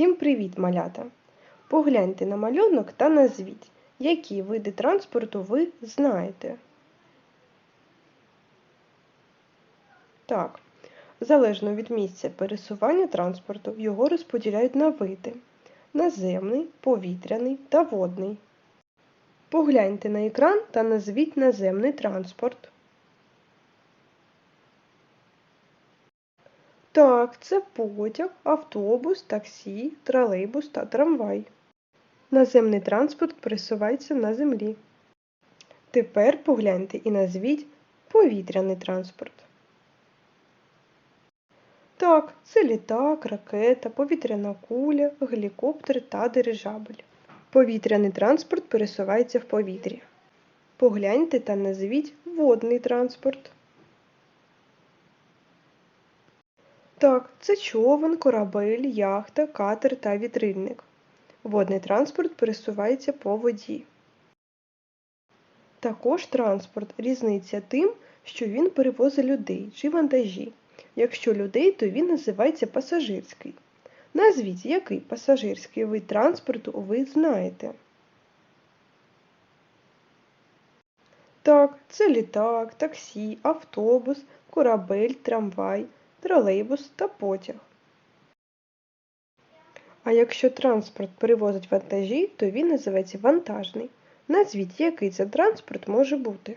Всім привіт, малята! Погляньте на малюнок та назвіть, які види транспорту ви знаєте. Так, залежно від місця пересування транспорту, його розподіляють на види наземний, повітряний та водний. Погляньте на екран та назвіть наземний транспорт. Так, це потяг, автобус, таксі, тролейбус та трамвай. Наземний транспорт пересувається на землі. Тепер погляньте і назвіть повітряний транспорт. Так, це літак, ракета, повітряна куля, гелікоптер та дирижабель. Повітряний транспорт пересувається в повітрі. Погляньте та назвіть водний транспорт. Так, це човен, корабель, яхта, катер та вітрильник. Водний транспорт пересувається по воді. Також транспорт різниця тим, що він перевозить людей чи вантажі. Якщо людей, то він називається пасажирський. Назвіть, який пасажирський вид транспорту ви знаєте. Так, це літак, таксі, автобус, корабель, трамвай, тролейбус та потяг. А якщо транспорт перевозить вантажі, то він називається вантажний. Назвіть, який це транспорт може бути.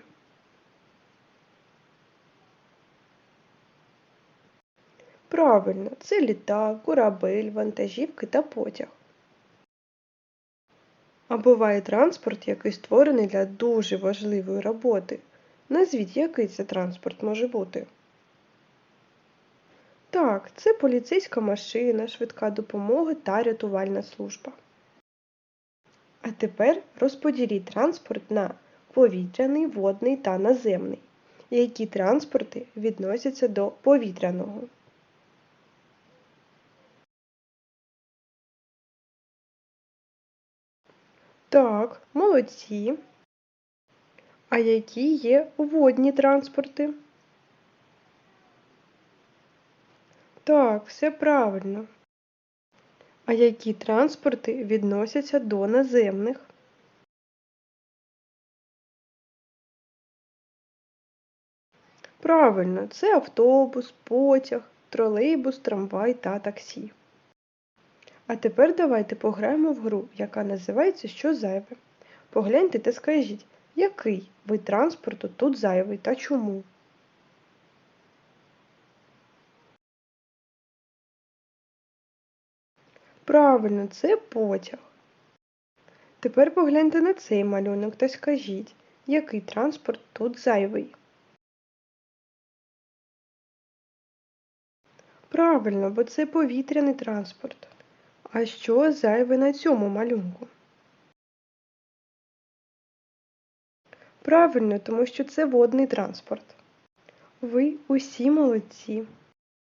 Правильно, це літак, корабель, вантажівки та потяг. А буває транспорт, який створений для дуже важливої роботи. Назвіть, який це транспорт може бути. Так, це поліцейська машина, швидка допомога та рятувальна служба. А тепер розподіліть транспорт на повітряний, водний та наземний. Які транспорти відносяться до повітряного? Так, молодці. А які є водні транспорти? Так, все правильно. А які транспорти відносяться до наземних? Правильно, це автобус, потяг, тролейбус, трамвай та таксі. А тепер давайте пограємо в гру, яка називається Що зайве. Погляньте та скажіть, який вид транспорту тут зайвий та чому? Правильно, це потяг. Тепер погляньте на цей малюнок та скажіть, який транспорт тут зайвий. Правильно, бо це повітряний транспорт. А що зайве на цьому малюнку? Правильно, тому що це водний транспорт. Ви усі молодці.